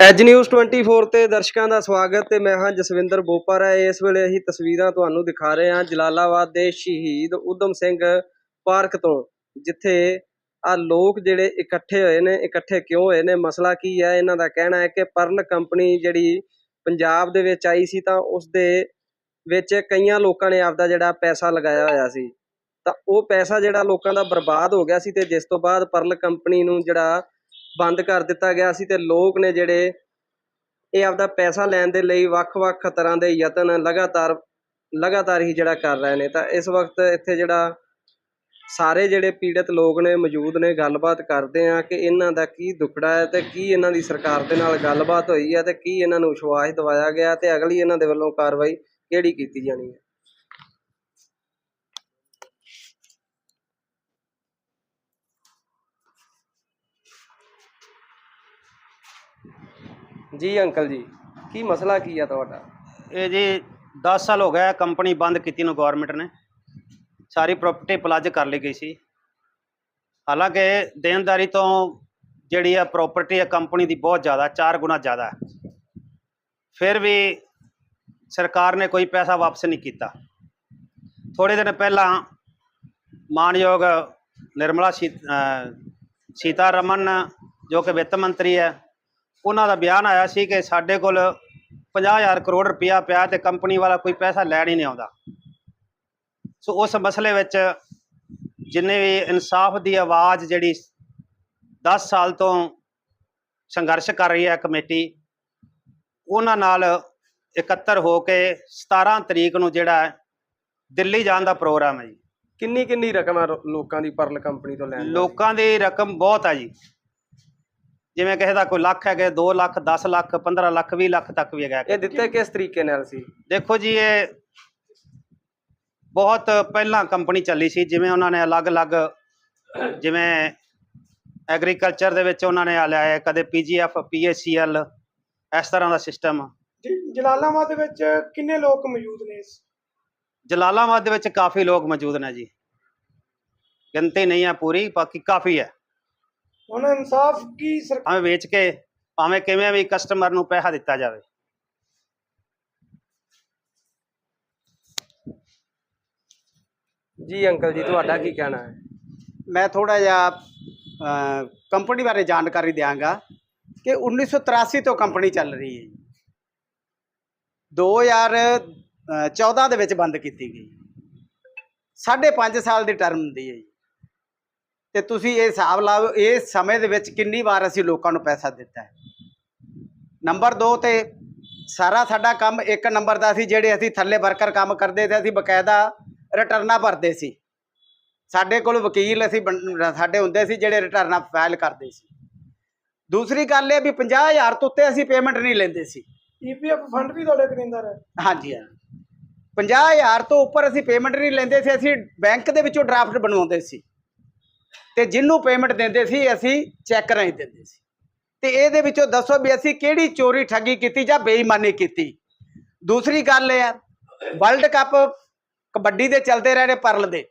As news 24 ਤੇ ਦਰਸ਼ਕਾਂ ਦਾ ਸਵਾਗਤ ਤੇ ਮੈਂ ਹਾਂ ਜਸਵਿੰਦਰ ਬੋਪਰ। ਹੈ ਇਸ ਵੇਲੇ ਅਸੀਂ ਤਸਵੀਰਾਂ ਤੁਹਾਨੂੰ ਦਿਖਾ ਰਹੇ ਹਾਂ ਜਲਾਲਾਬਾਦ ਦੇ ਸ਼ਹੀਦ ਉਦਮ ਸਿੰਘ ਪਾਰਕ ਤੋਂ, ਜਿੱਥੇ ਆ ਲੋਕ ਜਿਹੜੇ ਇਕੱਠੇ ਹੋਏ ਨੇ, ਇਕੱਠੇ ਕਿਉਂ ਹੋਏ ਨੇ, ਮਸਲਾ ਕੀ ਹੈ? ਇਹਨਾਂ ਦਾ ਕਹਿਣਾ ਹੈ ਕਿ ਪਰਲ ਕੰਪਨੀ ਜਿਹੜੀ ਪੰਜਾਬ ਦੇ ਵਿੱਚ ਆਈ ਸੀ ਤਾਂ ਉਸ ਦੇ ਵਿੱਚ ਕਈਆਂ ਲੋਕਾਂ ਨੇ ਆਪਦਾ ਜਿਹੜਾ ਪੈਸਾ ਲਗਾਇਆ ਹੋਇਆ ਸੀ। ਤਾਂ ਉਹ ਪੈਸਾ ਜਿਹੜਾ ਲੋਕਾਂ ਦਾ ਬਰਬਾਦ ਹੋ ਗਿਆ ਸੀ ਤੇ ਜਿਸ ਤੋਂ ਬਾਅਦ ਪਰਲ ਕੰਪਨੀ ਨੂੰ ਜਿਹੜਾ ਬੰਦ ਕਰ ਦਿੱਤਾ ਗਿਆ ਸੀ ਤੇ ਲੋਕ ਨੇ ਜਿਹੜੇ ਇਹ ਆਪਦਾ ਪੈਸਾ ਲੈਣ ਦੇ ਲਈ ਵੱਖ-ਵੱਖ ਤਰ੍ਹਾਂ ਦੇ ਯਤਨ ਲਗਾਤਾਰ ਲਗਾਤਾਰ ਹੀ ਜਿਹੜਾ ਕਰ ਰਹੇ ਨੇ। ਤਾਂ ਇਸ ਵਕਤ ਇੱਥੇ ਜਿਹੜਾ ਸਾਰੇ ਜਿਹੜੇ ਪੀੜਤ ਲੋਕ ਨੇ, ਮੌਜੂਦ ਨੇ, ਗੱਲਬਾਤ ਕਰਦੇ ਆ ਕਿ ਇਹਨਾਂ ਦਾ ਕੀ ਦੁੱਖੜਾ ਹੈ ਤੇ ਕੀ ਇਹਨਾਂ ਦੀ ਸਰਕਾਰ ਦੇ ਨਾਲ ਗੱਲਬਾਤ ਹੋਈ ਹੈ ਤੇ ਕੀ ਇਹਨਾਂ ਨੂੰ ਵਿਸ਼ਵਾਸ ਦਿਵਾਇਆ ਗਿਆ ਤੇ ਅਗਲੀ ਇਹਨਾਂ ਦੇ ਵੱਲੋਂ ਕਾਰਵਾਈ ਕਿਹੜੀ ਕੀਤੀ ਜਾਣੀ ਹੈ। ਜੀ ਅੰਕਲ ਜੀ, ਕੀ ਮਸਲਾ ਕੀ ਆ ਤੁਹਾਡਾ? ਇਹ ਜੀ 10 ਸਾਲ ਹੋ ਗਿਆ ਕੰਪਨੀ ਬੰਦ ਕੀਤੀ ਨੂੰ ਗਵਰਨਮੈਂਟ ਨੇ। ਸਾਰੀ ਪ੍ਰਾਪਰਟੀ ਪਲੱਜ ਕਰ ਲਈ ਗਈ ਸੀ। ਹਾਲਾਂਕਿ ਦੇਣਦਾਰੀ ਤੋਂ ਜਿਹੜੀ ਆ ਪ੍ਰਾਪਰਟੀ ਆ ਕੰਪਨੀ ਦੀ ਬਹੁਤ ਜ਼ਿਆਦਾ, ਚਾਰ ਗੁਣਾ ਜ਼ਿਆਦਾ। ਫਿਰ ਵੀ ਸਰਕਾਰ ਨੇ ਕੋਈ ਪੈਸਾ ਵਾਪਸ ਨਹੀਂ ਕੀਤਾ। ਥੋੜੇ ਦਿਨ ਪਹਿਲਾਂ ਮਾਨਯੋਗ ਨਿਰਮਲਾ ਸੀ ਅਹ ਸੀਤਾ ਰਮਨ ਜੋ ਕਿ ਵਿੱਤ ਮੰਤਰੀ ਹੈ ਉਹਨਾਂ ਦਾ ਬਿਆਨ ਆਇਆ ਸੀ ਕਿ ਸਾਡੇ ਕੋਲ 50000 ਕਰੋੜ ਰੁਪਇਆ ਪਿਆ ਤੇ ਕੰਪਨੀ ਵਾਲਾ ਕੋਈ ਪੈਸਾ ਲੈਣ ਹੀ ਨਹੀਂ ਆਉਂਦਾ। ਸੋ ਉਸ ਮਸਲੇ ਵਿੱਚ ਜਿੰਨੇ ਵੀ ਇਨਸਾਫ ਦੀ ਆਵਾਜ਼ ਜਿਹੜੀ 10 ਸਾਲ ਤੋਂ ਸੰਘਰਸ਼ ਕਰ ਰਹੀ ਹੈ ਕਮੇਟੀ ਉਹਨਾਂ ਨਾਲ ਇਕੱਤਰ ਹੋ ਕੇ 17 ਤਰੀਕ ਨੂੰ ਜਿਹੜਾ ਹੈ ਦਿੱਲੀ ਜਾਣ ਦਾ ਪ੍ਰੋਗਰਾਮ ਹੈ ਜੀ। ਕਿੰਨੀ ਕਿੰਨੀ ਰਕਮ ਰੋ- ਲੋਕਾਂ ਦੀ ਪਰਲ ਕੰਪਨੀ ਤੋਂ ਲੈਣ? ਲੋਕਾਂ ਦੀ ਰਕਮ ਬਹੁਤ ਹੈ ਜੀ। ਜਿਵੇਂ ਕਿਸੇ ਦਾ ਕੋਈ ਲੱਖ ਹੈਗੇ 2 ਲੱਖ 10 ਲੱਖ 15 ਲੱਖ 20 ਲੱਖ ਤੱਕ ਵੀ ਹੈਗਾ ਇਹ ਦਿੱਤੇ ਕਿਸ ਤਰੀਕੇ ਨਾਲ ਸੀ? ਦੇਖੋ ਜੀ ਇਹ ਬਹੁਤ ਪਹਿਲਾਂ ਕੰਪਨੀ ਚੱਲੀ ਸੀ ਜਿਵੇਂ ਉਹਨਾਂ ਨੇ ਅਲੱਗ-ਅਲੱਗ ਜਿਵੇਂ ਐਗਰੀਕਲਚਰ ਦੇ ਵਿੱਚ ਉਹਨਾਂ ਨੇ ਆ ਲਿਆ ਹੈ ਕਦੇ ਪੀਜੀਐਫ ਪੀਏਸੀਐਲ ਇਸ ਤਰ੍ਹਾਂ ਦਾ ਸਿਸਟਮ। ਜਲਾਲਾਬਾਦ ਦੇ ਵਿੱਚ ਕਿੰਨੇ ਲੋਕ ਮੌਜੂਦ ਨੇ ਇਸ? ਜਲਾਲਾਬਾਦ ਦੇ ਵਿੱਚ ਕਾਫੀ ਲੋਕ ਮੌਜੂਦ ਨੇ ਜੀ। ਗਿਣਤੀ ਨਹੀਂ ਹੈ ਪੂਰੀ ਬਾਕੀ ਕਾਫੀ ਹੈ। ਹੁਣ ਇਨਸਾਫ ਕੀ ਸਰ ਭਾਵੇਂ ਵੇਚ ਕੇ ਭਾਵੇਂ ਕਿਵੇਂ ਵੀ ਕਸਟਮਰ ਨੂੰ ਪੈਸਾ ਦਿੱਤਾ ਜਾਵੇ। ਜੀ ਅੰਕਲ ਜੀ ਤੁਹਾਡਾ ਕੀ ਕਹਿਣਾ ਹੈ? ਮੈਂ ਥੋੜਾ ਜਿਹਾ ਅ, ਕੰਪਨੀ ਬਾਰੇ ਜਾਣਕਾਰੀ ਦਿਆਂਗਾ ਕਿ 1983 ਤੋਂ ਕੰਪਨੀ ਚੱਲ ਰਹੀ ਹੈ 2014 ਦੇ ਵਿੱਚ ਬੰਦ ਕੀਤੀ ਗਈ। ਸਾਢੇ ਪੰਜ ਸਾਲ ਦੀ ਟਰਮ ਹੁੰਦੀ ਹੈ ਜੀ। ਤੇ ਤੁਸੀਂ ਇਹ ਹਿਸਾਬ ਲਾਓ ਇਸ ਸਮੇਂ ਦੇ ਵਿੱਚ ਕਿੰਨੀ ਵਾਰ ਅਸੀਂ ਲੋਕਾਂ ਨੂੰ ਪੈਸਾ ਦਿੱਤਾ ਹੈ? ਨੰਬਰ 2 ਤੇ ਸਾਰਾ ਸਾਡਾ ਕੰਮ ਇੱਕ ਨੰਬਰ ਦਾ ਸੀ ਜਿਹੜੇ ਅਸੀਂ ਥੱਲੇ ਵਰਕਰ ਕੰਮ ਕਰਦੇ ਤੇ ਅਸੀਂ ਬਕਾਇਦਾ ਰਿਟਰਨਾਂ ਭਰਦੇ ਸੀ। ਸਾਡੇ ਕੋਲ ਵਕੀਲ ਅਸੀਂ ਸਾਡੇ ਹੁੰਦੇ ਸੀ ਜਿਹੜੇ ਰਿਟਰਨਾਂ ਫਾਈਲ ਕਰਦੇ ਸੀ। ਦੂਸਰੀ ਗੱਲ ਇਹ ਵੀ 50000 ਤੋਂ ਉੱਤੇ ਅਸੀਂ ਪੇਮੈਂਟ ਨਹੀਂ ਲੈਂਦੇ ਸੀ। ਈਪੀਐਫ ਫੰਡ ਵੀ ਤੁਹਾਡੇ ਕਰਿੰਦਾ ਹੈ? ਹਾਂਜੀ ਹਾਂ 50000 ਤੋਂ ਉੱਪਰ ਅਸੀਂ ਪੇਮੈਂਟ ਨਹੀਂ ਲੈਂਦੇ ਸੀ ਅਸੀਂ ਬੈਂਕ ਦੇ ਵਿੱਚੋਂ ਡਰਾਫਟ ਬਣਵਾਉਂਦੇ ਸੀ। ਤੇ ਜਿਹਨੂੰ ਪੇਮੈਂਟ ਦਿੰਦੇ ਸੀ, ਅਸੀਂ ਚੈੱਕ ਰਾਹੀਂ ਦਿੰਦੇ ਸੀ। ਤੇ ਇਹਦੇ ਵਿੱਚੋਂ ਦੱਸੋ ਵੀ ਅਸੀਂ ਕਿਹੜੀ ਚੋਰੀ ਠੱਗੀ ਕੀਤੀ ਜਾਂ ਬੇਈਮਾਨੀ ਕੀਤੀ। ਦੂਸਰੀ ਗੱਲ ਇਹ ਹੈ ਵਰਲਡ ਕੱਪ ਕਬੱਡੀ ਦੇ ਚੱਲਦੇ ਰਹੇ ਨੇ ਪਰਲ ਦੇ,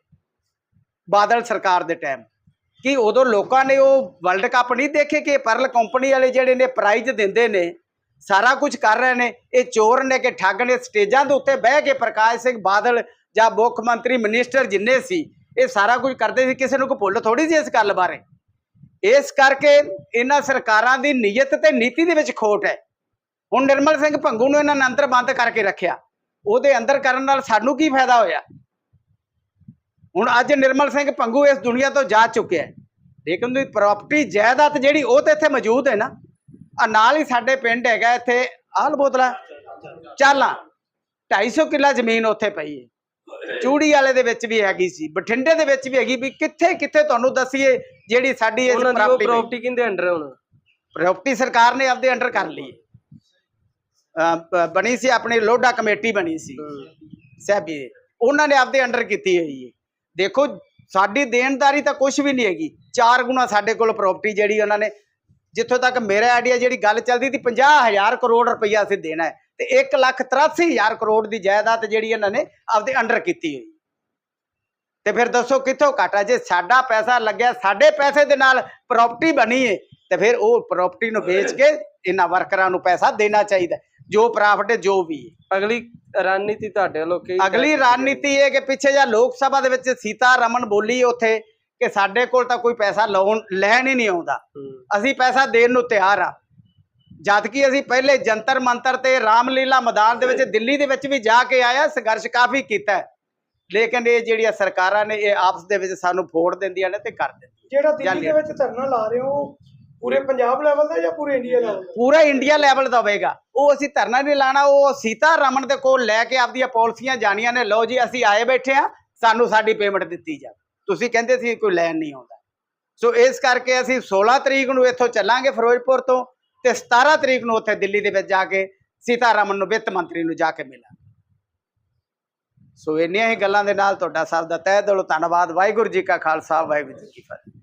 ਬਾਦਲ ਸਰਕਾਰ ਦੇ ਟਾਈਮ ਕਿ ਉਦੋਂ ਲੋਕਾਂ ਨੇ ਉਹ ਵਰਲਡ ਕੱਪ ਨਹੀਂ ਦੇਖੇ ਕਿ ਪਰਲ ਕੰਪਨੀ ਵਾਲੇ ਜਿਹੜੇ ਨੇ ਪ੍ਰਾਈਜ਼ ਦਿੰਦੇ ਨੇ, ਸਾਰਾ ਕੁਝ ਕਰ ਰਹੇ ਨੇ, ਇਹ ਚੋਰ ਨੇ ਕਿ ਠੱਗ ਨੇ, ਸਟੇਜਾਂ ਦੇ ਉੱਤੇ ਬਹਿ ਕੇ ਪ੍ਰਕਾਸ਼ ਸਿੰਘ ਬਾਦਲ ਜਾਂ ਮੁੱਖ ਮੰਤਰੀ ਮਿਨਿਸਟਰ ਜਿੰਨੇ ਸੀ ਇਹ ਸਾਰਾ ਕੁਝ ਕਰਦੇ ਸੀ, ਕਿਸੇ ਨੂੰ ਕੋਈ ਭੁੱਲ ਥੋੜੀ ਸੀ ਇਸ ਗੱਲ ਬਾਰੇ? ਇਸ ਕਰਕੇ ਇਹਨਾਂ ਸਰਕਾਰਾਂ ਦੀ ਨੀਅਤ ਤੇ ਨੀਤੀ ਦੇ ਵਿੱਚ ਖੋਟ ਹੈ। ਹੁਣ ਨਿਰਮਲ ਸਿੰਘ ਭੰਗੂ ਨੂੰ ਇਹਨਾਂ ਨੇ ਅੰਦਰ ਬੰਦ ਕਰਕੇ ਰੱਖਿਆ। ਉਹਦੇ ਅੰਦਰ ਕਰਨ ਨਾਲ ਸਾਨੂੰ ਕੀ ਫਾਇਦਾ ਹੋਇਆ? ਹੁਣ ਅੱਜ ਨਿਰਮਲ ਸਿੰਘ ਭੰਗੂ ਇਸ ਦੁਨੀਆ ਤੋਂ ਜਾ ਚੁੱਕਿਆ ਹੈ। ਲੇਕਿਨ ਦੀ ਪ੍ਰਾਪਰਟੀ ਜਾਇਦਾਦ ਜਿਹੜੀ ਉਹ ਤੇ ਇੱਥੇ ਮੌਜੂਦ ਹੈ ਨਾ ਆ ਨਾਲ ਹੀ ਸਾਡੇ ਪਿੰਡ ਹੈਗਾ ਇੱਥੇ ਆਲ ਬੋਤਲਾ, ਚਾਲਾਂ 250 ਕਿੱਲਾ ਜ਼ਮੀਨ ਉੱਥੇ ਪਈ ਹੈ। ਚੂੜੀ ਵਾਲੇ ਦੇ ਵਿੱਚ ਵੀ ਹੈਗੀ ਸੀ ਬਠਿੰਡੇ ਦੇ ਵਿੱਚ ਵੀ ਹੈਗੀ ਵੀ ਕਿੱਥੇ ਕਿੱਥੇ ਤੁਹਾਨੂੰ ਦੱਸੀਏ ਜਿਹੜੀ ਸਾਡੀ ਇਸ ਉਹਨਾਂ ਦੀ ਉਹ ਪ੍ਰਾਪਰਟੀ ਪ੍ਰਾਪਰਟੀ ਕਿੰਦੇ ਅੰਡਰ ਹੁਣ? ਪ੍ਰਾਪਰਟੀ ਸਰਕਾਰ ਨੇ ਆਪਦੇ ਅੰਡਰ ਕਰ ਲਈ। ਹੈ ਅਹ ਬ- ਬਣੀ ਸੀ ਆਪਣੀ ਲੋਡਾ ਕਮੇਟੀ ਬਣੀ ਸੀ। ਸਹਿਬੀ ਉਹਨਾਂ ਨੇ ਆਪਦੇ ਅੰਡਰ ਕੀਤੀ ਹੋਈ ਹੈ। ਦੇਖੋ ਸਾਡੀ ਦੇਣਦਾਰੀ ਤਾਂ ਕੁਝ ਵੀ ਨਹੀਂ ਹੈਗੀ। ਚਾਰ ਗੁਣਾ ਸਾਡੇ ਕੋਲ ਪ੍ਰਾਪਰਟੀ ਜਿਹੜੀ ਉਹਨਾਂ ਨੇ ਜਿੱਥੋਂ ਤੱਕ ਮੇਰਾ ਆਈਡੀਆ ਜਿਹੜੀ ਗੱਲ ਚੱਲਦੀ ਸੀ 50000 ਕਰੋੜ ਰੁਪਈਆ ਅਸੀਂ ਦੇਣਾ ਹੈ। ਤੇ 1 ਲੱਖ 83000 ਕਰੋੜ ਦੀ ਜਾਇਦਾਦ ਜਿਹੜੀ ਇਹਨਾਂ ਨੇ ਆਪਦੇ ਅੰਡਰ ਕੀਤੀ ਹੋਈ। ਤੇ ਫਿਰ ਦੱਸੋ ਕਿੱਥੋਂ ਘਾਟਾ ਜੇ ਸਾਡਾ ਪੈਸਾ ਲੱਗਿਆ ਸਾਡੇ ਪੈਸੇ ਦੇ ਨਾਲ ਪ੍ਰਾਪਰਟੀ ਬਣੀ ਹੈ ਤੇ ਫਿਰ ਉਹ ਪ੍ਰਾਪਰਟੀ ਨੂੰ ਵੇਚ ਕੇ ਇਹਨਾਂ ਵਰਕਰਾਂ ਨੂੰ ਪੈਸਾ ਦੇਣਾ ਚਾਹੀਦਾ ਜੋ ਪ੍ਰਾਫਿਟ ਜੋ ਵੀ ਅਗਲੀ ਰਣਨੀਤੀ ਤੁਹਾਡੇ ਵੱਲੋਂ ਕੀ ਅਗਲੀ ਰਣਨੀਤੀ ਇਹ ਕਿ ਪਿੱਛੇ ਜਾਂ ਲੋਕ ਸਭਾ ਦੇ ਵਿੱਚ ਸੀਤਾ ਰਮਨ ਬੋਲੀ ਉੱਥੇ ਕਿ ਸਾਡੇ ਕੋਲ ਤਾਂ ਕੋਈ ਪੈਸਾ ਲਾਉਣ ਲੈਣ ਹੀ ਨਹੀਂ ਆਉਂਦਾ। ਅਸੀਂ ਪੈਸਾ ਦੇਣ ਨੂੰ ਤਿਆਰ ਆ। ਜਦ ਕਿ ਅਸੀਂ ਪਹਿਲੇ ਜੰਤਰ ਮੰਤਰ ਤੇ ਰਾਮਲੀਲਾ ਮੈਦਾਨ ਦੇ ਵਿੱਚ ਦਿੱਲੀ ਦੇ ਵਿੱਚ ਵੀ ਜਾ ਕੇ ਆਇਆ ਸੰਘਰਸ਼ ਕਾਫੀ ਕੀਤਾ। ਲੇਕਿਨ ਇਹ ਜਿਹੜੀਆਂ ਸਰਕਾਰਾਂ ਨੇ ਇਹ ਆਪਸ ਦੇ ਵਿੱਚ ਸਾਨੂੰ ਫੋੜ ਦਿੰਦੀਆਂ ਨੇ ਤੇ ਕਰ ਦਿੰਦੀਆਂ ਜਿਹੜਾ ਦਿੱਲੀ। ਦੇ ਵਿੱਚ ਧਰਨਾ ਲਾ ਰਹੇ ਹੋ ਪੂਰੇ ਪੰਜਾਬ ਲੈਵਲ ਦਾ ਜਾਂ ਪੂਰੇ ਇੰਡੀਆ ਲੈਵਲ ਦਾ? ਪੂਰਾ ਇੰਡੀਆ ਲੈਵਲ ਦਾ ਹੋਵੇਗਾ। ਉਹ ਅਸੀਂ ਧਰਨਾ ਨਹੀਂ ਲਾਣਾ ਉਹ ਸੀਤਾ ਰਮਨ ਦੇ ਕੋਲ ਲੈ ਕੇ ਆਪਦੀਆਂ ਪਾਲਿਸੀਆਂ ਜਾਣੀਆਂ ਨੇ। ਲਓ ਜੀ ਅਸੀਂ ਆਏ ਬੈਠੇ ਆ ਸਾਨੂੰ ਸਾਡੀ ਪੇਮੈਂਟ ਦਿੱਤੀ ਜਾਵੇ। ਤੁਸੀਂ ਕਹਿੰਦੇ ਸੀ ਕੋਈ ਲੈਣ ਨਹੀਂ ਆਉਂਦਾ। ਸੋ ਇਸ ਕਰਕੇ ਅਸੀਂ 16 ਤਰੀਕ ਨੂੰ ਇੱਥੋਂ ਚੱਲਾਂਗੇ ਫਿਰੋਜ਼ਪੁਰ ਤੋਂ। ਤੇ 17 ਤਰੀਕ ਨੂੰ ਉੱਥੇ ਦਿੱਲੀ ਦੇ ਵਿੱਚ ਜਾ ਕੇ ਸੀਤਾਰਮਨ ਨੂੰ ਵਿੱਤ ਮੰਤਰੀ ਨੂੰ ਜਾ ਕੇ ਮਿਲਾਂਗੇ ਸੋ ਇੰਨੀਆਂ ਹੀ ਗੱਲਾਂ ਦੇ ਨਾਲ ਤੁਹਾਡਾ ਸਭ ਦਾ ਤਹਿ ਦਿਲੋਂ ਧੰਨਵਾਦ। ਵਾਹਿਗੁਰੂ ਜੀ ਕਾ ਖਾਲਸਾ, ਵਾਹਿਗੁਰੂ ਜੀ ਕੀ ਫਤਿਹ।